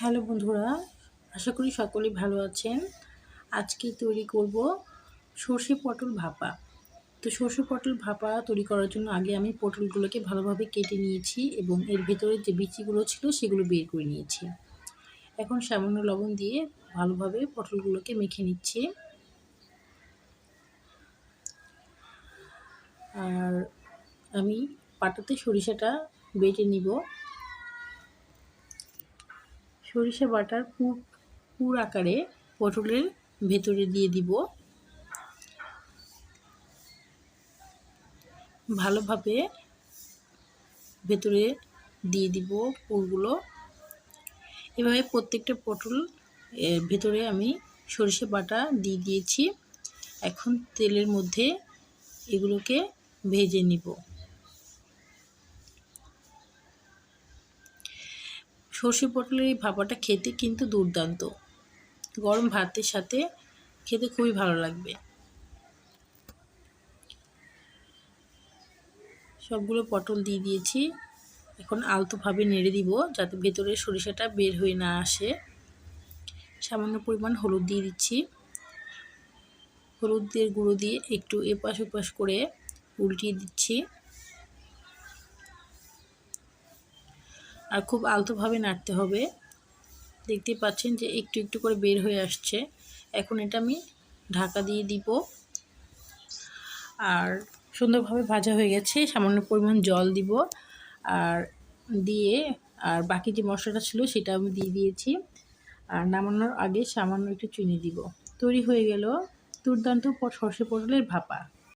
Hello বন্ধুরা, আশা করি সকলেই ভালো আছেন। আজকে তৈরি করব সর্ষে পটল ভাপা। তো সর্ষে পটল ভাপা তৈরি করার জন্য আগে আমি পটলগুলোকে ভালোভাবে কেটে নিয়েছি এবং এর ভেতরে যে বিচিগুলো ছিল সেগুলো বের করে নিয়েছি। এখন সামান্য লবণ দিয়ে ভালোভাবে পটলগুলোকে মেখে নিচ্ছি। আর আমি পাটাতে সরিষাটা বেটে নিব। সরিষা বাটার পুর পুর আকারে পটলের ভেতরে দিয়ে দিব। ভালোভাবে ভেতরে দিয়ে দিব পুরগুলো। এভাবে প্রত্যেকটা পটল ভেতরে আমি সরিষা বাটা দিয়ে দিয়েছি। এখন তেলের মধ্যে এগুলোকে ভেজে নিব। সর্ষে পটলের এই ভাপাটা খেতে কিন্তু দুর্দান্ত। গরম ভাতের সাথে খেতে খুবই ভালো লাগবে। সবগুলো পটল দিয়ে দিয়েছি। এখন আলতোভাবে নেড়ে দিব যাতে ভেতরে সরিষাটা বের হয়ে না আসে। সামান্য পরিমাণ হলুদ দিয়ে দিচ্ছি। হলুদের গুঁড়ো দিয়ে একটু এপাশ ওপাশ করে উল্টিয়ে দিচ্ছি। আর খুব আলতোভাবে নাড়তে হবে। দেখতে পাচ্ছেন যে একটু একটু করে বের হয়ে আসছে। এখন এটা আমি ঢাকা দিয়ে দিব। আর সুন্দরভাবে ভাজা হয়ে গেছে, সামান্য পরিমাণ জল দিব। আর দিয়ে আর বাকি যে মশলাটা ছিল সেটা আমি দিয়ে দিয়েছি। আর নামানোর আগে সামান্য একটু চিনি দিব। তৈরি হয়ে গেল দুর্দান্ত সর্ষে পটলের ভাপা।